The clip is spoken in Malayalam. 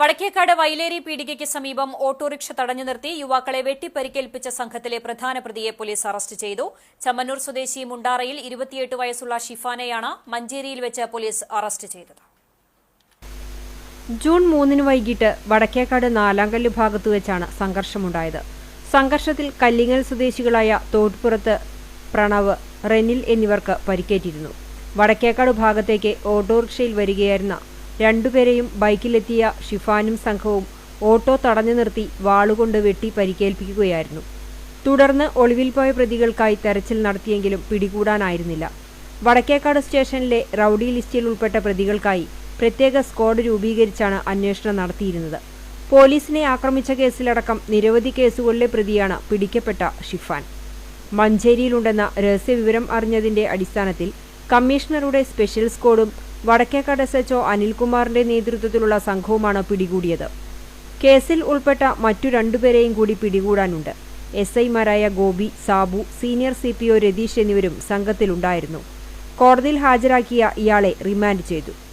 വടക്കേക്കാട് വൈലേരി പീടികയ്ക്ക് സമീപം ഓട്ടോറിക്ഷ തടഞ്ഞു നിർത്തി യുവാക്കളെ വെട്ടിപ്പരിക്കേൽപ്പിച്ച സംഘത്തിലെ പ്രധാന പ്രതിയെ പോലീസ് അറസ്റ്റ് ചെയ്തു. ചമ്മന്നൂർ സ്വദേശി മുണ്ടാറയിൽ ഇരുപത്തിയെട്ട് വയസ്സുള്ള ഷിഫാനെയാണ് മഞ്ചേരിയിൽ വെച്ച് പോലീസ് അറസ്റ്റ് ചെയ്തത്. ജൂൺ മൂന്നിന് വൈകിട്ട് വടക്കേക്കാട് നാലാങ്കല്ല് ഭാഗത്തു വെച്ചാണ് സംഘർഷമുണ്ടായത്. സംഘർഷത്തിൽ കല്ലിങ്ങൽ സ്വദേശികളായ തോട്ടുപുറത്ത് പ്രണവ് റെനിൽ എന്നിവർക്ക് പരിക്കേറ്റിരുന്നു. വടക്കേക്കാട് ഭാഗത്തേക്ക് ഓട്ടോറിക്ഷയിൽ വരികയായിരുന്ന രണ്ടുപേരെയും ബൈക്കിലെത്തിയ ഷിഫാനും സംഘവും ഓട്ടോ തടഞ്ഞു നിർത്തി വാളുകൊണ്ട് വെട്ടി പരിക്കേൽപ്പിക്കുകയായിരുന്നു. തുടർന്ന് ഒളിവിൽ പോയ പ്രതികൾക്കായി തെരച്ചിൽ നടത്തിയെങ്കിലും പിടികൂടാനായിരുന്നില്ല. വടക്കേക്കാട് സ്റ്റേഷനിലെ റൌഡി ലിസ്റ്റിൽ ഉൾപ്പെട്ട പ്രതികൾക്കായി പ്രത്യേക സ്ക്വാഡ് രൂപീകരിച്ചാണ് അന്വേഷണം നടത്തിയിരുന്നത്. പോലീസിനെ ആക്രമിച്ച കേസിലടക്കം നിരവധി കേസുകളിലെ പ്രതിയാണ് പിടിക്കപ്പെട്ട ഷിഫാൻ. മഞ്ചേരിയിലുണ്ടെന്ന രഹസ്യവിവരം അറിഞ്ഞതിന്റെ അടിസ്ഥാനത്തിൽ കമ്മീഷണറുടെ സ്പെഷ്യൽ സ്ക്വാഡും വടക്കേക്കാട് എസ് എച്ച്ഒ അനിൽകുമാറിന്റെ നേതൃത്വത്തിലുള്ള സംഘവുമാണ് പിടികൂടിയത്. കേസിൽ ഉൾപ്പെട്ട മറ്റു രണ്ടുപേരെയും കൂടി പിടികൂടാനുണ്ട്. എസ് ഐമാരായ Gopi Sabu senior C P O Ratheesh എന്നിവരും സംഘത്തിലുണ്ടായിരുന്നു. കോടതിയിൽ ഹാജരാക്കിയ ഇയാളെ റിമാൻഡ് ചെയ്തു.